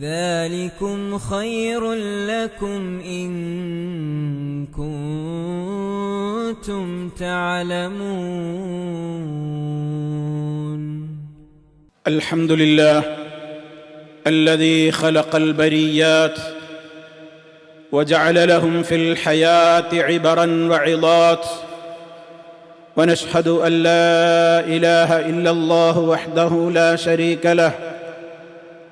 ذلكم خير لكم إن كنتم تعلمون. الحمد لله الذي خلق البريات وجعل لهم في الحياة عبرا وعظات. ونشهد أن لا إله إلا الله وحده لا شريك له.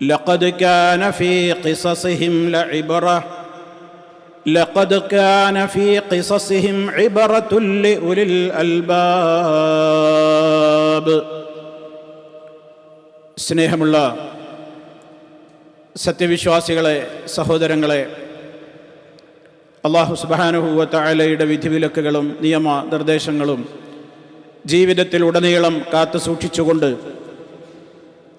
لقد كان في قصصهم لعبره لقد كان في قصصهم عبره لاولي الالباب സ്നേഹമുള്ള സത്യവിശ്വാസികളെ സഹോദരങ്ങളെ അള്ളാഹു സുബാനുഭൂവത്തായാലയുടെ വിധിവിലക്കുകളും നിയമ നിർദ്ദേശങ്ങളും ജീവിതത്തിൽ ഉടനീളം കാത്തു സൂക്ഷിച്ചുകൊണ്ട്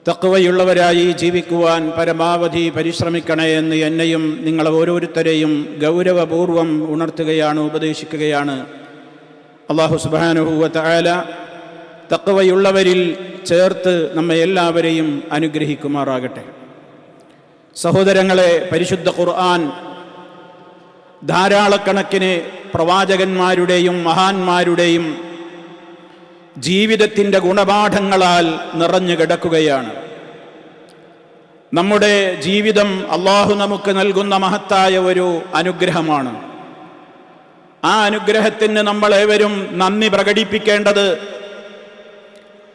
തക്കവയുള്ളവരായി ജീവിക്കുവാൻ പരമാവധി പരിശ്രമിക്കണേ എന്ന് എന്നെയും നിങ്ങളെ ഓരോരുത്തരെയും ഗൗരവപൂർവം ഉണർത്തുകയാണ് ഉപദേശിക്കുകയാണ്. അള്ളാഹു സുബാനുഹൂവത്തായാല തക്കവയുള്ളവരിൽ ചേർത്ത് നമ്മെ എല്ലാവരെയും അനുഗ്രഹിക്കുമാറാകട്ടെ. സഹോദരങ്ങളെ പരിശുദ്ധ ഖുർആൻ ധാരാളക്കണക്കിന് പ്രവാചകന്മാരുടെയും മഹാന്മാരുടെയും ജീവിതത്തിന്റെ ഗുണപാഠങ്ങളാൽ നിറഞ്ഞു കിടക്കുകയാണ്. നമ്മുടെ ജീവിതം അള്ളാഹു നമുക്ക് നൽകുന്ന മഹത്തായ ഒരു അനുഗ്രഹമാണ്. ആ അനുഗ്രഹത്തിന് നമ്മളേവരും നന്ദി പ്രകടിപ്പിക്കേണ്ടത്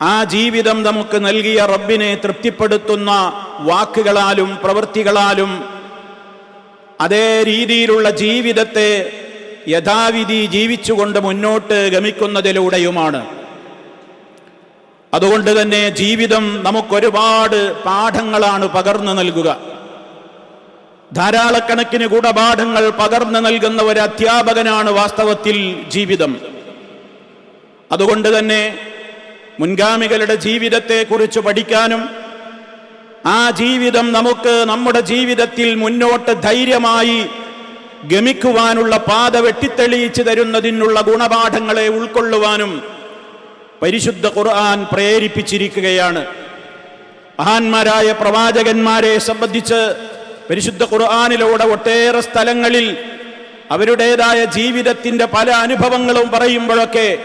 ആ ജീവിതം നമുക്ക് നൽകിയ റബ്ബിനെ തൃപ്തിപ്പെടുത്തുന്ന വാക്കുകളാലും പ്രവൃത്തികളാലും അതേ രീതിയിലുള്ള ജീവിതത്തെ യഥാവിധി ജീവിച്ചുകൊണ്ട് മുന്നോട്ട് ഗമിക്കുന്നതിലൂടെയുമാണ്. അതുകൊണ്ട് തന്നെ ജീവിതം നമുക്കൊരുപാട് പാഠങ്ങളാണ് പകർന്നു നൽകുക. ധാരാളക്കണക്കിന് ഗുണപാഠങ്ങൾ പകർന്നു നൽകുന്ന ഒരു അധ്യാപകനാണ് വാസ്തവത്തിൽ ജീവിതം. അതുകൊണ്ട് തന്നെ മുൻഗാമികളുടെ ജീവിതത്തെക്കുറിച്ച് പഠിക്കാനും ആ ജീവിതം നമുക്ക് നമ്മുടെ ജീവിതത്തിൽ മുന്നോട്ട് ധൈര്യമായി ഗമിക്കുവാനുള്ള പാത വെട്ടിത്തെളിയിച്ചു തരുന്നതിനുള്ള ഗുണപാഠങ്ങളെ ഉൾക്കൊള്ളുവാനും പരിശുദ്ധ ഖുർആൻ പ്രേരിപ്പിച്ചിരിക്കുകയാണ്. മഹാന്മാരായ പ്രവാചകന്മാരെ സംബന്ധിച്ച് പരിശുദ്ധ ഖുർആാനിലൂടെ ഒട്ടേറെ സ്ഥലങ്ങളിൽ അവരുടേതായ ജീവിതത്തിന്റെ പല അനുഭവങ്ങളും പറയുമ്പോഴൊക്കെ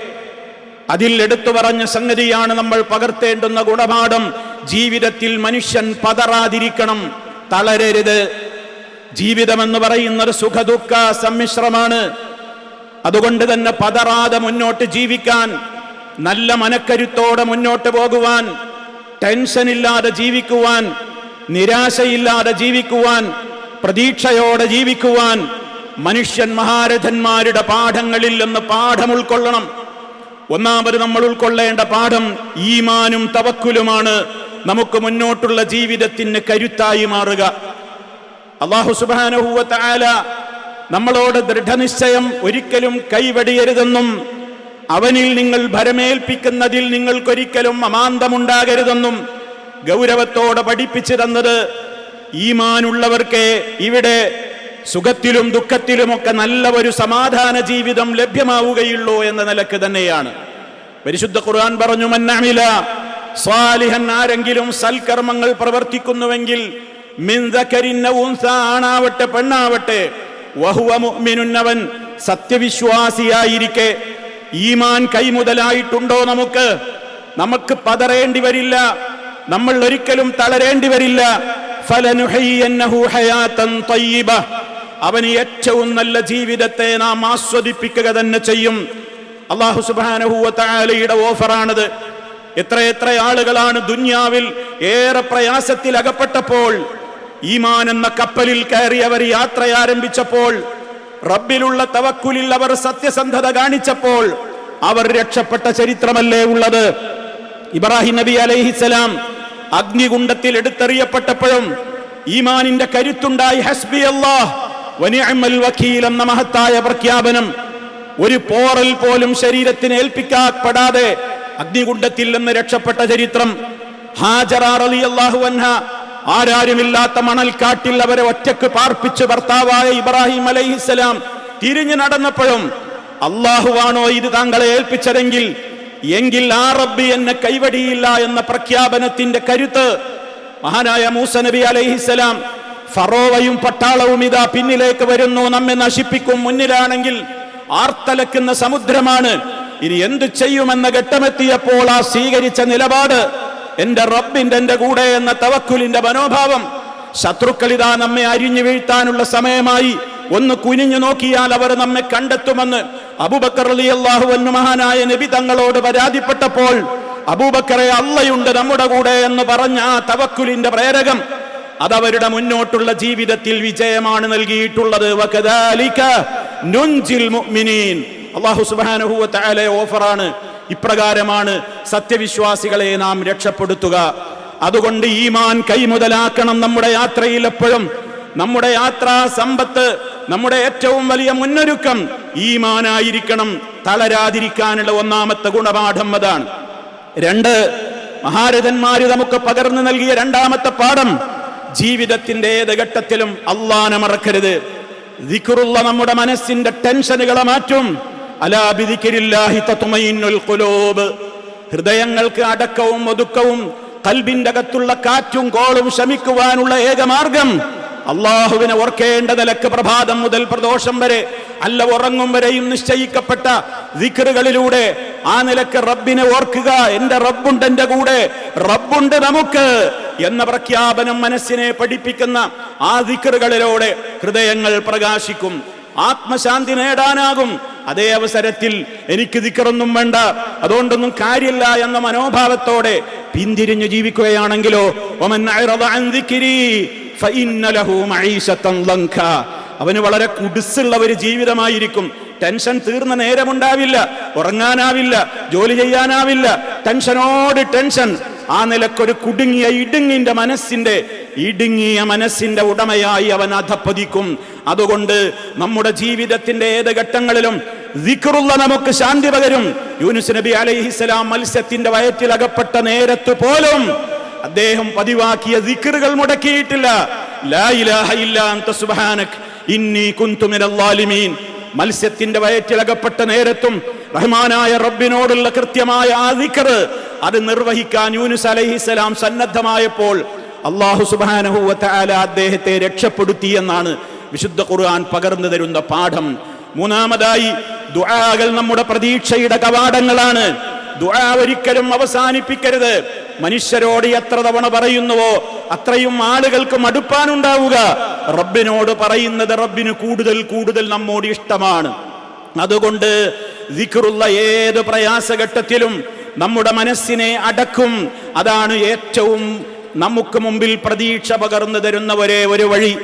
അതിൽ എടുത്തു പറഞ്ഞ സംഗതിയാണ് നമ്മൾ പകർത്തേണ്ടുന്ന ഗുണപാഠം. ജീവിതത്തിൽ മനുഷ്യൻ പതറാതിരിക്കണം തളരരുത്. ജീവിതമെന്ന് പറയുന്നത് സുഖദുഃഖ സമ്മിശ്രമാണ്. അതുകൊണ്ട് തന്നെ പതറാതെ മുന്നോട്ട് ജീവിക്കാൻ നല്ല മനക്കരുത്തോടെ മുന്നോട്ട് പോകുവാൻ ടെൻഷൻ ഇല്ലാതെ ജീവിക്കുവാൻ നിരാശയില്ലാതെ ജീവിക്കുവാൻ പ്രതീക്ഷയോടെ ജീവിക്കുവാൻ മനുഷ്യൻ മഹാരഥന്മാരുടെ പാഠങ്ങളിൽ നിന്ന് പാഠം ഉൾക്കൊള്ളണം. ഒന്നാമത് നമ്മൾ ഉൾക്കൊള്ളേണ്ട പാഠം ഈമാനും തവക്കുലുമാണ്. നമുക്ക് മുന്നോട്ടുള്ള ജീവിതത്തിന് കരുത്തായി മാറുക. അള്ളാഹു സുബാനഹുവ നമ്മളോട് ദൃഢനിശ്ചയം ഒരിക്കലും കൈവടിയരുതെന്നും അവനിൽ നിങ്ങൾ ഭരമേൽപ്പിക്കുന്നതിൽ നിങ്ങൾക്കൊരിക്കലും അമാന്തമുണ്ടാകരുതെന്നും ഗൗരവത്തോടെ പഠിപ്പിച്ചു തന്നത് ഈമാനുള്ളവർക്ക് ഇവിടെ സുഖത്തിലും ദുഃഖത്തിലുമൊക്കെ നല്ല ഒരു സമാധാന ജീവിതം ലഭ്യമാവുകയുള്ളൂ എന്ന നിലയ്ക്ക് തന്നെയാണ്. പരിശുദ്ധ ഖുർആൻ പറഞ്ഞു മന്നമില സ്വാലിഹൻ ആരെങ്കിലും സൽക്കർമ്മങ്ങൾ പ്രവർത്തിക്കുന്നുവെങ്കിൽ ആണാവട്ടെ പെണ്ണാവട്ടെ വഹുവ മുഅ്മിനുന്നവൻ സത്യവിശ്വാസിയായിരിക്കെ ഈമാൻ കൈമുതലായിട്ടുണ്ടോ നമുക്ക്? നമുക്ക് പതറേണ്ടി വരില്ല. നമ്മൾ ഒരിക്കലും തളരേണ്ടി വരില്ല. അവന് ഏറ്റവും നല്ല ജീവിതത്തെ നാം ആസ്വദിപ്പിക്കുക തന്നെ ചെയ്യും. അള്ളാഹു സുബാനഹുവലയുടെ ഓഫറാണിത്. എത്രയെത്ര ആളുകളാണ് ദുന്യാവിൽ ഏറെ പ്രയാസത്തിൽ അകപ്പെട്ടപ്പോൾ ഈമാൻ എന്ന കപ്പലിൽ കയറി അവർ യാത്ര ആരംഭിച്ചപ്പോൾ റബ്ബിലുള്ള തവക്കുലിൽ അവർ സത്യസന്ധത കാണിച്ചപ്പോൾ അവർ രക്ഷപ്പെട്ട ചരിത്രമല്ലേ ഉള്ളത്? ഇബ്രാഹിം നബി അലൈഹിസലാം അഗ്നികുണ്ടത്തിൽ എടുത്തെറിയപ്പെട്ടപ്പോഴും ഈമാനിന്റെ കരുത്തുണ്ടായി ഹസ്ബി അല്ലാഹ് വനിഅമൽ വക്കീൽ എന്ന മഹത്തായ പ്രഖ്യാപനം ഒരു പോറൽ പോലും ശരീരത്തിന് ഏൽപ്പിക്കപ്പെടാതെ അഗ്നികുണ്ടത്തിൽ നിന്ന് രക്ഷപ്പെട്ട ചരിത്രം. ഹാജറാർ അലി അള്ളാഹു അൻഹ ആരാരുമില്ലാത്ത മണൽക്കാട്ടിൽ അവരെ ഒറ്റയ്ക്ക് പാർപ്പിച്ച് ഭർത്താവായ ഇബ്രാഹിം അലൈഹിസ്സലാം തിരിഞ്ഞു നടന്നപ്പോഴും അള്ളാഹുവാണോ ഇത് താങ്കളെ ഏൽപ്പിച്ചതെങ്കിൽ എങ്കിൽ ആ റബ്ബി എന്നെ കൈവടിയില്ല എന്ന പ്രഖ്യാപനത്തിന്റെ കരുത്ത് മഹാനായ മൂസ നബി അലൈഹിസ്സലാം ഫറോവയും പട്ടാളവും ഇതാ പിന്നിലേക്ക് വരുന്നു നമ്മെ നശിപ്പിക്കും മുന്നിലാണെങ്കിൽ ആർത്തലക്കുന്ന സമുദ്രമാണ്. ഇനി എന്തു ചെയ്യുമെന്ന ഘട്ടമെത്തിയപ്പോൾ ആ സ്വീകരിച്ച നിലപാട് എന്റെ റബ്ബിന്റെ എന്റെ കൂടെ എന്ന തവക്കുലിന്റെ മനോഭാവം ശത്രുക്കൾ ഇതാ നമ്മെ അരിഞ്ഞു വീഴ്ത്താനുള്ള സമയമായി. ഒന്ന് കുനിഞ്ഞു നോക്കിയാൽ അവർ നമ്മെ കണ്ടെത്തുമെന്ന് അബൂബക്കർ അള്ളാഹു എന്ന് മഹാനായ നബി തങ്ങളോട് പരാതിപ്പെട്ടപ്പോൾ അബൂബക്കറെ അള്ളയുണ്ട് നമ്മുടെ കൂടെ എന്ന് പറഞ്ഞ ആ തവക്കുലിന്റെ പ്രേരകം അതവരുടെ മുന്നോട്ടുള്ള ജീവിതത്തിൽ വിജയമാണ് നൽകിയിട്ടുള്ളത്. അള്ളാഹു നുൻജിൽ മുഅ്മിനീൻ. അല്ലാഹു സുബ്ഹാനഹു വ തആല ഓഫറാണ്. ഇപ്രകാരമാണ് സത്യവിശ്വാസികളെ നാം രക്ഷപ്പെടുത്തുക. അതുകൊണ്ട് ഈമാൻ കൈമുതലാക്കണം നമ്മുടെ യാത്രയിൽ എപ്പോഴും. നമ്മുടെ യാത്രാ സമ്പത്ത് നമ്മുടെ ഏറ്റവും വലിയ മുന്നൊരുക്കം ഈമാനായിരിക്കണം തളരാതിരിക്കാനുള്ള ഒന്നാമത്തെ ഗുണപാഠം അതാണ്. രണ്ട് മഹാരഥന്മാര് നമുക്ക് പകർന്നു നൽകിയ രണ്ടാമത്തെ പാഠം ജീവിതത്തിന്റെ ഏത് ഘട്ടത്തിലും അള്ളാനെ മറക്കരുത്. ദിക്കുറുള്ള നമ്മുടെ മനസ്സിന്റെ ടെൻഷനുകളെ മാറ്റും. ഹൃദയങ്ങൾക്ക് അടക്കവും ഒതുക്കവും കൽബിന്റെ അകത്തുള്ള കാറ്റും കോളും ശമിക്കുവാനുള്ള ഏക മാർഗം അള്ളാഹുവിനെ ഓർക്കേണ്ട നിലയ്ക്ക് പ്രഭാതം മുതൽ പ്രദോഷം വരെ അല്ല ഉറങ്ങും വരെയും നിശ്ചയിക്കപ്പെട്ട ദിക്റുകളിലൂടെ ആ നിലയ്ക്ക് റബ്ബിനെ ഓർക്കുക. എന്റെ റബ്ബുണ്ട് എന്റെ കൂടെ റബ്ബുണ്ട് നമുക്ക് എന്ന പ്രഖ്യാപനം മനസ്സിനെ പഠിപ്പിക്കുന്ന ആ ദിക്റുകളിലൂടെ ഹൃദയങ്ങൾ പ്രകാശിക്കും. ആത്മശാന്തി നേടാനാകും. അതേ അവസരത്തിൽ എനിക്ക് ദിക്കറൊന്നും വേണ്ട. അതുകൊണ്ടൊന്നും കാര്യമില്ല എന്ന മനോഭാവത്തോടെ പിന്തിരിഞ്ഞു ജീവിക്കുകയാണെങ്കിലോ. അവന് വളരെ കുടിസുള്ള ഒരു ജീവിതമായിരിക്കും. ടെൻഷൻ തീർന്ന നേരമുണ്ടാവില്ല ഉറങ്ങാനാവില്ല ജോലി ചെയ്യാനാവില്ല. ടെൻഷനോട് ടെൻഷൻ. ആ നിലക്കൊരു കുടുങ്ങിയ ഇടുങ്ങിന്റെ മനസ്സിന്റെ ഇടുങ്ങിയ മനസ്സിന്റെ ഉടമയായി അവൻ അധപ്പതിക്കും. അതുകൊണ്ട് നമ്മുടെ ജീവിതത്തിന്റെ ഏത് ഘട്ടങ്ങളിലും ദിക്റുള്ള നമുക്ക് ശാന്തി പകരും. യൂനുസ് നബി അലൈഹിസ്സലാം മത്സ്യത്തിന്റെ വയറ്റിൽ അകപ്പെട്ട നേരത്ത് പോലും അദ്ദേഹം പതിവാക്കിയ ദിക്റുകൾ മുടക്കിയിട്ടില്ല. മത്സ്യത്തിന്റെ വയറ്റിലകപ്പെട്ട നേരത്തും റഹ്മാനായ റബ്ബിനോടുള്ള കൃത്യമായ ആ ദിക്കർ അത് നിർവഹിക്കാൻ യൂനുസ് അലൈഹിസ്സലാം സന്നദ്ധമായപ്പോൾ അള്ളാഹു സുബ്ഹാനഹു വ തആല അദ്ദേഹത്തെ രക്ഷപ്പെടുത്തി എന്നാണ് വിശുദ്ധ ഖുർആൻ പകർന്നു തരുന്ന പാഠം. മൂന്നാമതായി ദുആകൾ നമ്മുടെ പ്രതീക്ഷയുടെ കവാടങ്ങളാണ്. ദുആ ഒരിക്കലും അവസാനിപ്പിക്കരുത്. മനുഷ്യരോട് എത്ര തവണ പറയുന്നുവോ അത്രയും ആളുകൾക്ക് മടുപ്പാനുണ്ടാവുക. റബ്ബിനോട് പറയുന്നത് റബ്ബിന് കൂടുതൽ കൂടുതൽ നമ്മോട് ഇഷ്ടമാണ്. അതുകൊണ്ട് ദിക്റുള്ള ഏത് പ്രയാസഘട്ടത്തിലും നമ്മുടെ മനസ്സിനെ അടക്കും. അതാണ് ഏറ്റവും നമുക്ക് മുമ്പിൽ പ്രതീക്ഷ പകർന്നു തരുന്ന ഒരേ ഒരു വഴി.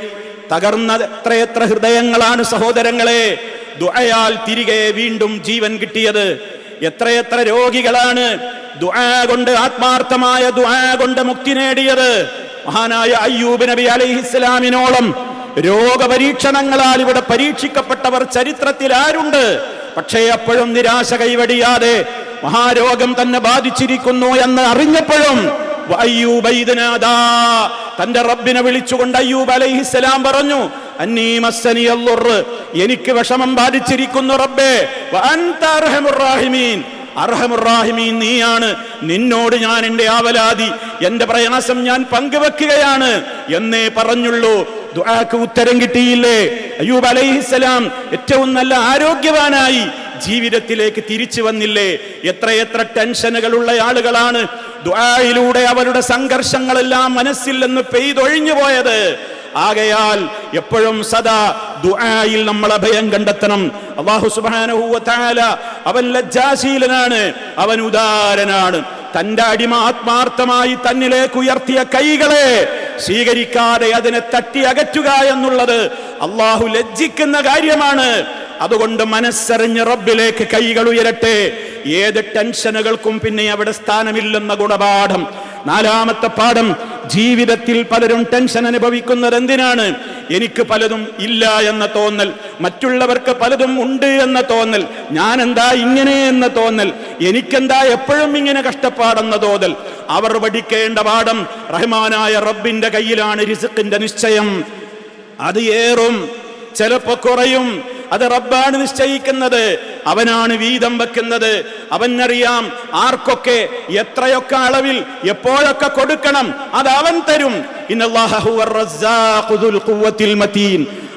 തകർന്ന എത്രയെത്ര ഹൃദയങ്ങളാണ് സഹോദരങ്ങളെ. ദുആയാൽ തിരികെ വീണ്ടും ജീവൻ കിട്ടിയത്. എത്രയെത്ര രോഗികളാണ്. ദുആ കൊണ്ട് ആത്മാർത്ഥമായ ദുആ കൊണ്ട് മുക്തി നേടിയത്. മഹാനായ അയ്യൂബ് നബി അലൈഹിസ്സലാമിനോളം രോഗപരീക്ഷണങ്ങളാൽ ഇവിടെ പരീക്ഷിക്കപ്പെട്ടവർ ചരിത്രത്തിൽ ആരുണ്ട്? പക്ഷേ അപ്പോഴും നിരാശ കൈവടിയാതെ മഹാരോഗം തന്നെ ബാധിച്ചിരിക്കുന്നു എന്ന് അറിഞ്ഞപ്പോഴും. തന്റെ റബ്ബിനെ വിളിച്ചുകൊണ്ട് അയ്യൂബ് അലൈഹിസ്സലാം പറഞ്ഞു എനിക്ക് വിഷമം ബാധിച്ചിരിക്കുന്നു റബ്ബേ. അർഹമുറാഹിമീൻ നീയാണ്. നിന്നോട് ഞാൻ എന്റെ ആവലാതി എന്റെ പ്രയാസം ഞാൻ പങ്കുവെക്കുകയാണ്. എന്നേ പറഞ്ഞുള്ളൂ. ദുആക്ക് ഉത്തരം കിട്ടിയില്ലേ? അയ്യൂബ് അലൈഹിസ്സലാം ഏറ്റവും നല്ല ആരോഗ്യവാനായി ജീവിതത്തിലേക്ക് തിരിച്ചു വന്നില്ലേ? എത്രയെത്ര ടെൻഷനുകളുള്ള ആളുകളാണ്. ദുആയിലൂടെ അവരുടെ സംഘർഷങ്ങളെല്ലാം മനസ്സിൽ നിന്ന് പെയ്തൊഴിഞ്ഞു പോയത്. ആകയാൽ എപ്പോഴും സദാ ദുആയിൽ നമ്മൾ അഭയം കണ്ടെത്തണം. അള്ളാഹു സുബ്ഹാനഹു വ തആല അവൻ ലജ്ജാശീലനാണ് അവൻ ഉദാരനാണ്. തന്റെ അടിമ ആത്മാർത്ഥമായി തന്നിലേക്ക് ഉയർത്തിയ കൈകളെ സ്വീകരിക്കാതെ അതിനെ തട്ടി അകറ്റുക എന്നുള്ളത് അള്ളാഹു ലജ്ജിക്കുന്ന കാര്യമാണ്. അതുകൊണ്ട് മനസ്സറിഞ്ഞ് റബ്ബിലേക്ക് കൈകൾ ഉയരട്ടെ. ഏത് ടെൻഷനുകൾക്കും പിന്നെ അവിടെ സ്ഥാനമില്ലെന്ന ഗുണപാഠം. നാലാമത്തെ പാഠം ജീവിതത്തിൽ പലരും ടെൻഷൻ അനുഭവിക്കുന്നത് എന്തിനാണ്? എനിക്ക് പലതും ഇല്ല എന്ന തോന്നൽ മറ്റുള്ളവർക്ക് പലതും ഉണ്ട് എന്ന തോന്നൽ ഞാൻ എന്താ ഇങ്ങനെ എന്ന തോന്നൽ എനിക്കെന്താ എപ്പോഴും ഇങ്ങനെ കഷ്ടപ്പാടെന്ന തോന്നൽ. അവർ പഠിക്കേണ്ട പാഠം റഹ്മാനായ റബ്ബിന്റെ കയ്യിലാണ് രിസുക്കിന്റെ നിശ്ചയം. അത് ഏറും ചിലപ്പോ കുറയും. അത് റബ്ബാണ് നിശ്ചയിക്കുന്നത്. അവനാണ് വീതം വെക്കുന്നത്. അവനറിയാം ആർക്കൊക്കെ എത്രയൊക്കെ അളവിൽ എപ്പോഴൊക്കെ കൊടുക്കണം അത് അവൻ തരും.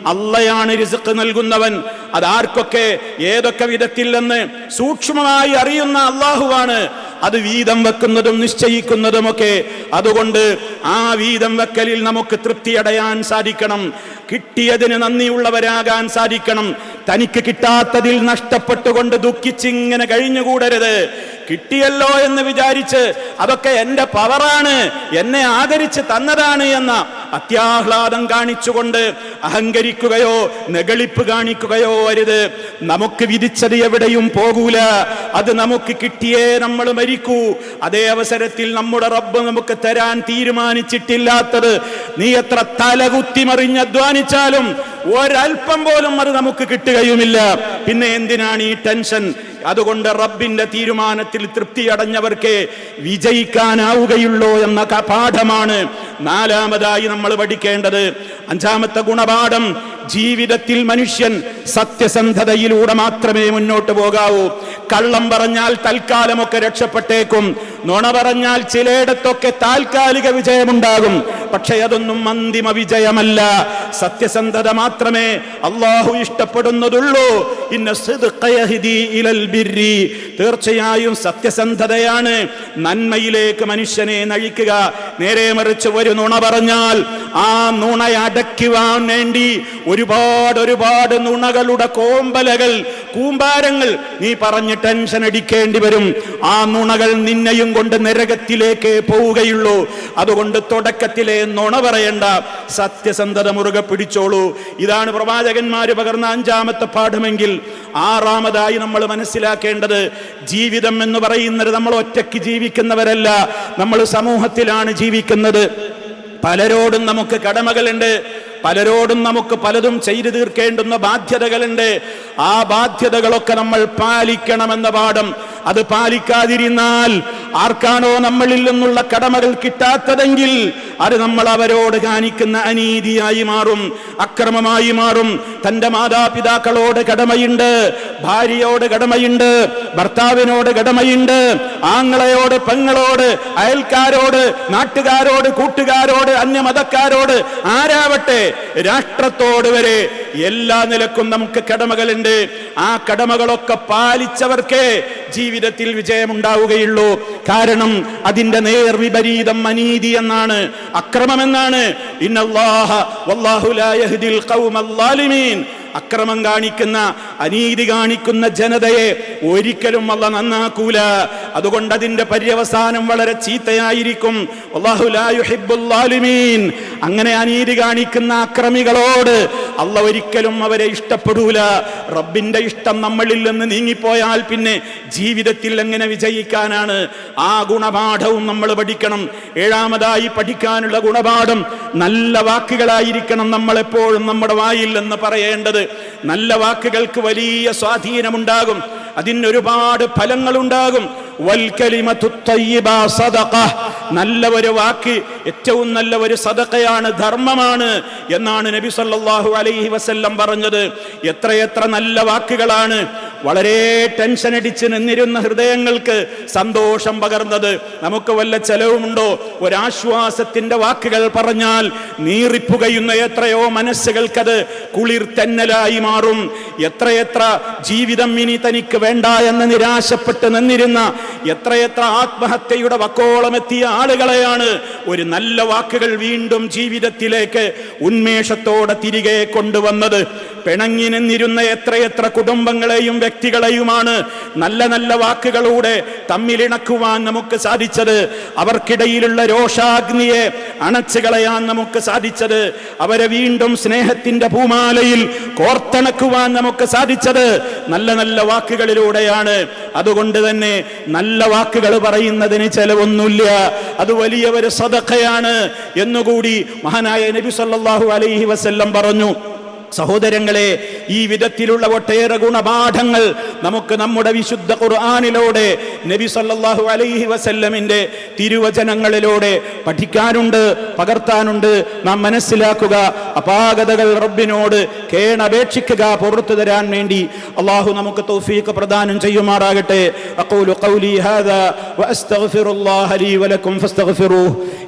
അള്ളയാണ് റിസ്ക് നൽകുന്നവൻ. അതാർക്കൊക്കെ ഏതൊക്കെ വിധത്തിൽ എന്ന് സൂക്ഷ്മമായി അറിയുന്ന അള്ളാഹുവാണ്. അത് വീതം വെക്കുന്നതും നിശ്ചയിക്കുന്നതുമൊക്കെ. അതുകൊണ്ട് ആ വീതം വെക്കലിൽ നമുക്ക് തൃപ്തിയടയാൻ സാധിക്കണം. കിട്ടിയതിന് നന്ദിയുള്ളവരാകാൻ സാധിക്കണം. തനിക്ക് കിട്ടാത്തതിൽ നഷ്ടപ്പെട്ടുകൊണ്ട് ദുഃഖിച്ചിങ്ങനെ കഴിഞ്ഞുകൂടരുത്. കിട്ടിയല്ലോ എന്ന് വിചാരിച്ച് അതൊക്കെ എന്റെ പവറാണ് എന്നെ ആദരിച്ച് തന്നതാണ് എന്ന അത്യാഹ്ലാദം കാണിച്ചുകൊണ്ട് അഹങ്കരിക്കുകയോ നെകളിപ്പ് കാണിക്കുകയോ അരുത്. നമുക്ക് വിധിച്ചത് എവിടെയും പോകൂല. അത് നമുക്ക് കിട്ടിയേ നമ്മൾ മരിക്കൂ. അതേ അവസരത്തിൽ നമ്മുടെ റബ്ബ് നമുക്ക് തരാൻ തീരുമാനിച്ചിട്ടില്ലാത്തത് നീ എത്ര തലകുത്തി മറിഞ്ഞ് അധ്വാനിച്ചാലും ഒരൽപ്പം പോലും അത് നമുക്ക് കിട്ടുകയുമില്ല. പിന്നെ എന്തിനാണ് ഈ ടെൻഷൻ? അതുകൊണ്ട് റബ്ബിന്റെ തീരുമാനത്തിൽ തൃപ്തി തൃപ്തിയടഞ്ഞവർക്ക് വിജയിക്കാനാവുകയുള്ളൂ എന്ന പാഠമാണ് നാലാമതായി നമ്മൾ പഠിക്കേണ്ടത്. അഞ്ചാമത്തെ ഗുണപാഠം ജീവിതത്തിൽ മനുഷ്യൻ സത്യസന്ധതയിലൂടെ മാത്രമേ മുന്നോട്ട് പോകാവൂ. കള്ളം പറഞ്ഞാൽ തൽക്കാലമൊക്കെ രക്ഷപ്പെട്ടേക്കും. നുണ പറഞ്ഞാൽ ചിലയിടത്തൊക്കെ താൽക്കാലിക വിജയമുണ്ടാകും. പക്ഷെ അതൊന്നും അന്തിമ വിജയമല്ല. സത്യസന്ധത മാത്രമേ അള്ളാഹു ഇഷ്ടപ്പെടുന്നതുള്ളൂ. ഇന്ന തീർച്ചയായും സത്യസന്ധതയാണ്. നന്മയിലേക്ക് മനുഷ്യനെ നയിക്കുക. നേരെ മറിച്ച് ഒരു നുണ പറഞ്ഞാൽ ആ നുണ അടയ്ക്കുവാൻ വേണ്ടി ഒരുപാട് ഒരുപാട് നുണകളുടെ കോമ്പലകൾ കൂമ്പാരങ്ങൾ നീ പറഞ്ഞ് ടെൻഷൻ അടിക്കേണ്ടി വരും. ആ നുണകൾ നിന്നെയും കൊണ്ട് നരകത്തിലേക്ക് പോവുകയുള്ളൂ. അതുകൊണ്ട് തുടക്കത്തിലെ നുണ പറയണ്ട. സത്യസന്ധത മുറുകെ പിടിച്ചോളൂ. ഇതാണ് പ്രവാചകന്മാര് പകർന്ന അഞ്ചാമത്തെ പാഠമെങ്കിൽ ആറാമതായി നമ്മൾ മനസ്സിലാക്കേണ്ടത് ജീവിതം എന്ന് പറയുന്നത് നമ്മൾ ഒറ്റയ്ക്ക് ജീവിക്കുന്നവരല്ല നമ്മൾ സമൂഹത്തിലാണ് ജീവിക്കുന്നത്. പലരോടും നമുക്ക് കടമകളുണ്ട് പലരോടും നമുക്ക് പലതും ചെയ്തു തീർക്കേണ്ടുന്ന ബാധ്യതകളുണ്ട്. ആ ബാധ്യതകളൊക്കെ നമ്മൾ പാലിക്കണമെന്ന പാഠം അത് പാലിക്കാതിരുന്നാൽ ആർക്കാണോ നമ്മളിൽ നിന്നുള്ള കടമകൾ കിട്ടാത്തതെങ്കിൽ അത് നമ്മൾ അവരോട് കാണിക്കുന്ന അനീതിയായി മാറും അക്രമമായി മാറും. തന്റെ മാതാപിതാക്കളോട് കടമയുണ്ട് ഭാര്യയോട് കടമയുണ്ട് ഭർത്താവിനോട് കടമയുണ്ട് ആങ്ങളയോട് പെങ്ങളോട് അയൽക്കാരോട് നാട്ടുകാരോട് കൂട്ടുകാരോട് അന്യമതക്കാരോട് ആരാവട്ടെ രാഷ്ട്രത്തോട് വരെ എല്ലാ നിലക്കും നമുക്ക് കടമകളുണ്ട്. ആ കടമകളൊക്കെ പാലിച്ചവർക്കേ ജീവിതത്തിൽ വിജയമുണ്ടാവുകയുള്ളൂ. കാരണം അതിന്റെ നേർ വിപരീതം അനീതി എന്നാണ് അക്രമമെന്നാണ് ഇന്നല്ലാഹ അക്രമം കാണിക്കുന്ന അനീതി കാണിക്കുന്ന ജനതയെ ഒരിക്കലും അല്ല നന്നാക്കൂല. അതുകൊണ്ട് അതിന്റെ പര്യവസാനം വളരെ ചീത്തയായിരിക്കും. അങ്ങനെ അനീതി കാണിക്കുന്ന അക്രമികളോട് അല്ല ഒരിക്കലും അവരെ ഇഷ്ടപ്പെടൂല. റബ്ബിന്റെ ഇഷ്ടം നമ്മളിൽ നിന്ന് നീങ്ങിപ്പോയാൽ പിന്നെ ജീവിതത്തിൽ എങ്ങനെ വിജയിക്കാനാണ്? ആ ഗുണപാഠവും നമ്മൾ പഠിക്കണം. ഏഴാമതായി പഠിക്കാനുള്ള ഗുണപാഠം നല്ല വാക്കുകളായിരിക്കണം നമ്മളെപ്പോഴും നമ്മുടെ വായിൽ എന്ന് പറയേണ്ടത്. നല്ല വാക്കുകൾക്ക് വലിയ സ്വാധീനമുണ്ടാകും അതിന് ഒരുപാട് ഫലങ്ങളുണ്ടാകും. നല്ല ഒരു വാക്ക് ഏറ്റവും നല്ല ഒരു സദക്കയാണ് ധർമ്മമാണ് എന്നാണ് നബി സല്ലാഹു അലൈഹി വസ്ല്ലം പറഞ്ഞത്. എത്രയെത്ര നല്ല വാക്കുകളാണ് വളരെ ടെൻഷൻ അടിച്ച് നിന്നിരുന്ന ഹൃദയങ്ങൾക്ക് സന്തോഷം പകർന്നത്. നമുക്ക് വല്ല ചെലവുമുണ്ടോ? ഒരാശ്വാസത്തിന്റെ വാക്കുകൾ പറഞ്ഞാൽ നീറിപ്പുകയുന്ന എത്രയോ മനസ്സുകൾക്കത് കുളിർ തെന്നലായി മാറും എത്രയെത്ര ജീവിതം ഇനി തനിക്ക് വേണ്ട എന്ന് നിരാശപ്പെട്ട് നിന്നിരുന്ന എത്രയെത്ര ആത്മഹത്യയുടെ വക്കോളം എത്തിയ ആളുകളെയാണ് ഒരു നല്ല വാക്കുകൾ വീണ്ടും ജീവിതത്തിലേക്ക് ഉന്മേഷത്തോടെ തിരികെ കൊണ്ടുവന്നത്. പിണങ്ങി നിന്നിരുന്ന എത്രയെത്ര കുടുംബങ്ങളെയും വ്യക്തികളെയുമാണ് നല്ല നല്ല വാക്കുകളൂടെ തമ്മിലിണക്കുവാൻ നമുക്ക് സാധിച്ചത്. അവർക്കിടയിലുള്ള രോഷാഗ്നിയെ അണച്ചു കളയാൻ നമുക്ക് സാധിച്ചത്. അവരെ വീണ്ടും സ്നേഹത്തിന്റെ പൂമാലയിൽ കോർത്തണക്കുവാൻ നമുക്ക് സാധിച്ചത്. നല്ല നല്ല വാക്കുകളിലൂടെയാണ്. അതുകൊണ്ട് തന്നെ നല്ല വാക്കുകൾ പറയുന്നതിന് ചെലവൊന്നുമില്ല. അത് വലിയ ഒരു സതക്കയാണ് എന്നുകൂടി മഹാനായ നബി സല്ലാഹു അലൈഹി വസ്ല്ലം പറഞ്ഞു. സഹോദരങ്ങളെ ഈ വിധത്തിലുള്ള ഒട്ടേറെ ഗുണപാഠങ്ങൾ നമുക്ക് നമ്മുടെ വിശുദ്ധ ഖുർആാനിലൂടെ നബി സല്ലാഹു അലൈഹി വസല്ലമിന്റെ തിരുവചനങ്ങളിലൂടെ പഠിക്കാനുണ്ട് പകർത്താനുണ്ട്. നാം മനസ്സിലാക്കുക അപാകതകൾ റബ്ബിനോട് കേണപേക്ഷിക്കുക പുറത്തു തരാൻ വേണ്ടി അള്ളാഹു നമുക്ക് തൗഫീഖ് പ്രദാനം ചെയ്യുമാറാകട്ടെ. അഖൂലു ഖൗലി ഹാദാ ലീ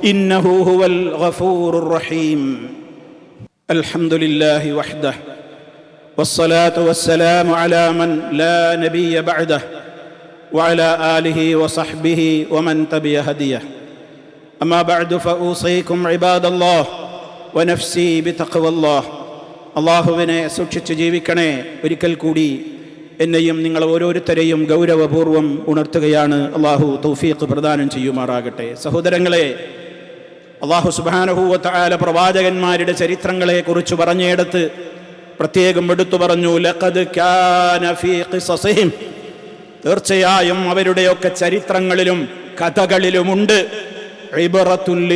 ഇന്നഹു ഹുവൽ ഗഫൂറുർ റഹീം. الحمد لله وحده والصلاه والسلام على من لا نبي بعده وعلى اله وصحبه ومن تبع هديه اما بعد فاوصيكم عباد الله ونفسي بتقوى الله അള്ളാഹുവിനെ സൂക്ഷിച്ച് ജീവിക്കണേ ഒരിക്കൽ കൂടി എന്നെയും നിങ്ങൾ ഓരോരുത്തരെയും ഗൗരവപൂർവ്വം ഉണർത്തുകയാണ് അള്ളാഹു തൗഫീഖ് പ്രദാനം ചെയ്യുമാറാകട്ടെ സഹോദരങ്ങളെ അള്ളാഹു സുബാനഹൂവത്തായ പ്രവാചകന്മാരുടെ ചരിത്രങ്ങളെ കുറിച്ച് പറഞ്ഞെടുത്ത് പ്രത്യേകം എടുത്തു പറഞ്ഞു ലഖദ് തീർച്ചയായും അവരുടെയൊക്കെ ചരിത്രങ്ങളിലും കഥകളിലുമുണ്ട്.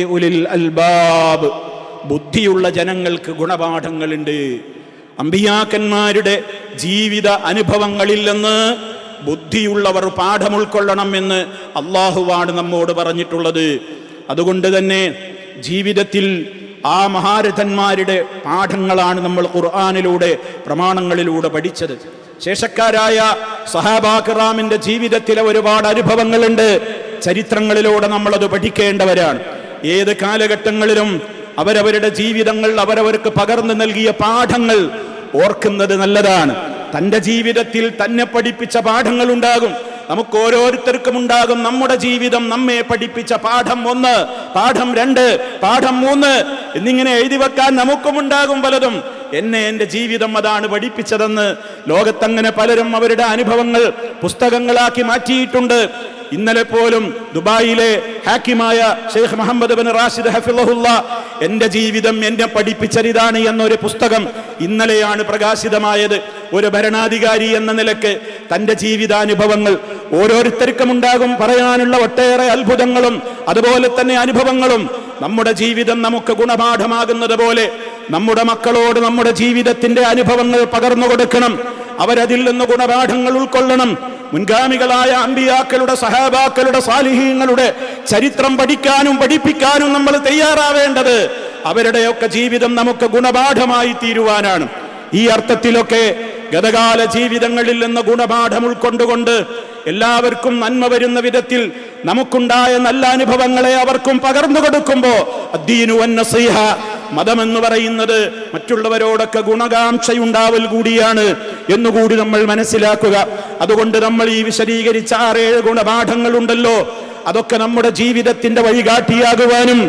ഉലിൽ അൽബാബ്. ബുദ്ധിയുള്ള ജനങ്ങൾക്ക് ഗുണപാഠങ്ങളുണ്ട്. അമ്പിയാക്കന്മാരുടെ ജീവിത അനുഭവങ്ങളിൽ നിന്ന് ബുദ്ധിയുള്ളവർ പാഠം ഉൾക്കൊള്ളണം എന്ന് അള്ളാഹുവാണ് നമ്മോട് പറഞ്ഞിട്ടുള്ളത്. അതുകൊണ്ട് തന്നെ ജീവിതത്തിൽ ആ മഹാരഥന്മാരുടെ പാഠങ്ങളാണ് നമ്മൾ ഖുർആാനിലൂടെ പ്രമാണങ്ങളിലൂടെ പഠിച്ചത്. ശേഷക്കാരായ സഹാബാഖറാമിന്റെ ജീവിതത്തിലെ ഒരുപാട് അനുഭവങ്ങളുണ്ട്. ചരിത്രങ്ങളിലൂടെ നമ്മളത് പഠിക്കേണ്ടവരാണ്. ഏത് കാലഘട്ടങ്ങളിലും അവരവരുടെ ജീവിതങ്ങൾ അവരവർക്ക് പകർന്നു നൽകിയ പാഠങ്ങൾ ഓർക്കുന്നത് നല്ലതാണ്. തന്റെ ജീവിതത്തിൽ തന്നെ പഠിപ്പിച്ച പാഠങ്ങൾ ഉണ്ടാകും നമുക്ക് ഓരോരുത്തർക്കും ഉണ്ടാകും നമ്മുടെ ജീവിതം. നമ്മെ പഠിപ്പിച്ച പാഠം ഒന്ന് പാഠം രണ്ട് പാഠം മൂന്ന്. എന്നിങ്ങനെ എഴുതി വെക്കാൻ നമുക്കും ഉണ്ടാകും പലതും. എന്നെ എന്റെ ജീവിതം അതാണ് പഠിപ്പിച്ചതെന്ന് ലോകത്തങ്ങനെ പലരും അവരുടെ അനുഭവങ്ങൾ പുസ്തകങ്ങളാക്കി മാറ്റിയിട്ടുണ്ട്. ഇന്നലെ പോലും ദുബായിലെ ഹാക്കിമായ ഷെയ്ഖ് മുഹമ്മദ് ബിൻ റാഷിദ് ഹഫിളഹുല്ല എന്റെ ജീവിതം എന്നെ പഠിപ്പിച്ചരിതാണ് എന്നൊരു പുസ്തകം ഇന്നലെയാണ് പ്രകാശിതമായത്. ഒരു ഭരണാധികാരി എന്ന നിലയ്ക്ക് തന്റെ ജീവിതാനുഭവങ്ങൾ ഓരോരുത്തർക്കും ഉണ്ടാകും പറയാനുള്ള ഒട്ടേറെ അത്ഭുതങ്ങളും അതുപോലെ തന്നെ അനുഭവങ്ങളും. നമ്മുടെ ജീവിതം നമുക്ക് ഗുണപാഠമാകുന്നത് പോലെ നമ്മുടെ മക്കളോട് നമ്മുടെ ജീവിതത്തിന്റെ അനുഭവങ്ങൾ പകർന്നു കൊടുക്കണം. അവരതിൽ നിന്ന് ഗുണപാഠങ്ങൾ ഉൾക്കൊള്ളണം. മുൻഗാമികളായ അമ്പിയാക്കളുടെ സഹാബാക്കളുടെ സാലിഹീങ്ങളുടെ ചരിത്രം പഠിക്കാനും പഠിപ്പിക്കാനും നമ്മൾ തയ്യാറാവേണ്ടത്. അവരുടെയൊക്കെ ജീവിതം നമുക്ക് ഗുണപാഠമായി തീരുവാനാണ്. ഈ അർത്ഥത്തിലൊക്കെ ഗതകാല ജീവിതങ്ങളിൽ നിന്ന് ഗുണപാഠം ഉൾക്കൊണ്ടുകൊണ്ട് എല്ലാവർക്കും നന്മ വരുന്ന വിധത്തിൽ നമുക്കുണ്ടായ നല്ല അനുഭവങ്ങളെ അവർക്കും പകർന്നു കൊടുക്കുമ്പോ അദ്ദീനു നസീഹ മതമെന്ന് പറയുന്നത് മറ്റുള്ളവരോടൊക്കെ ഗുണകാംക്ഷയുണ്ടാവൽ കൂടിയാണ് എന്നുകൂടി നമ്മൾ മനസ്സിലാക്കുക. അതുകൊണ്ട് നമ്മൾ ഈ വിശദീകരിച്ച ആറേഴ് ഗുണപാഠങ്ങളുണ്ടല്ലോ അതൊക്കെ നമ്മുടെ ജീവിതത്തിന്റെ വഴികാട്ടിയാകുവാനും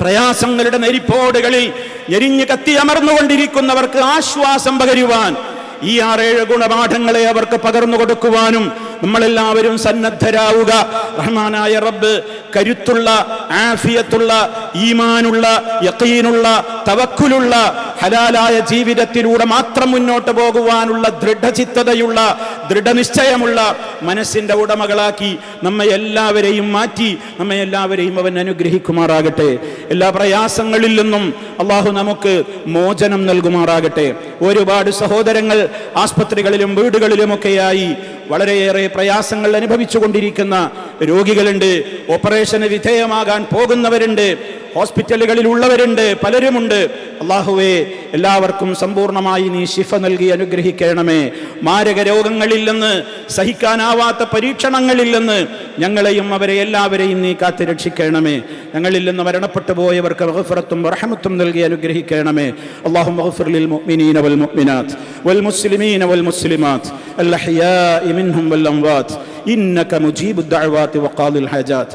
പ്രയാസങ്ങളുടെ നെരിപ്പോടുകളിൽ ഞെരിഞ്ഞ് കത്തി അമർന്നുകൊണ്ടിരിക്കുന്നവർക്ക് ആശ്വാസം പകരുവാൻ ഈ ആറേഴ് ഗുണപാഠങ്ങളെ അവർക്ക് പകർന്നു കൊടുക്കുവാനും നമ്മളെല്ലാവരും സന്നദ്ധരാവുക. റഹ്മാനായ റബ്ബ് കരുത്തുള്ള ആഫിയത്തുള്ള ഈമാനുള്ള യക്കീനുള്ള തവക്കുലുള്ള ഹലാലായ ജീവിതത്തിലൂടെ മാത്രം മുന്നോട്ട് പോകുവാനുള്ള ദൃഢചിത്തതയുള്ള ദൃഢനിശ്ചയമുള്ള മനസ്സിന്റെ ഉടമകളാക്കി നമ്മെ എല്ലാവരെയും മാറ്റി നമ്മെ എല്ലാവരെയും അവൻ അനുഗ്രഹിക്കുമാറാകട്ടെ. എല്ലാ പ്രയാസങ്ങളിൽ നിന്നും അള്ളാഹു നമുക്ക് മോചനം നൽകുമാറാകട്ടെ. ഒരുപാട് സഹോദരങ്ങൾ ആസ്പത്രികളിലും വീടുകളിലുമൊക്കെയായി വളരെയേറെ പ്രയാസങ്ങൾ അനുഭവിച്ചുകൊണ്ടിരിക്കുന്ന രോഗികളുണ്ട്. ഓപ്പറേഷന് വിധേയമാകാൻ പോകുന്നവരുണ്ട്. ഹോസ്പിറ്റലുകളിൽ ഉള്ളവരുണ്ട് പലരുമുണ്ട്. അള്ളാഹുവേ എല്ലാവർക്കും സമ്പൂർണമായി നീ ശിഫ നൽകി അനുഗ്രഹിക്കണമേ. മാരക രോഗങ്ങളില്ലെന്ന് സഹിക്കാനാവാത്ത പരീക്ഷണങ്ങളില്ലെന്ന് ഞങ്ങളെയും അവരെ എല്ലാവരെയും നീ കാത്തു രക്ഷിക്കണമേ. ഞങ്ങളിൽ നിന്ന് മരണപ്പെട്ടു പോയവർക്ക് വഹഫറത്തും റഹമത്തും നൽകി അനുഗ്രഹിക്കണമേ. അള്ളാഹു മുഅ്മിനീന വൽ മുഅ്മിനാത്ത് വൽ മുസ്ലിമീന വൽ മുസ്ലിമാത്ത് മിൻഹും വൽ അംവാത്ത്. ഇന്നക മുജീബു ദഅവാത്തി വഖാദിൽ ഹജാത്ത്.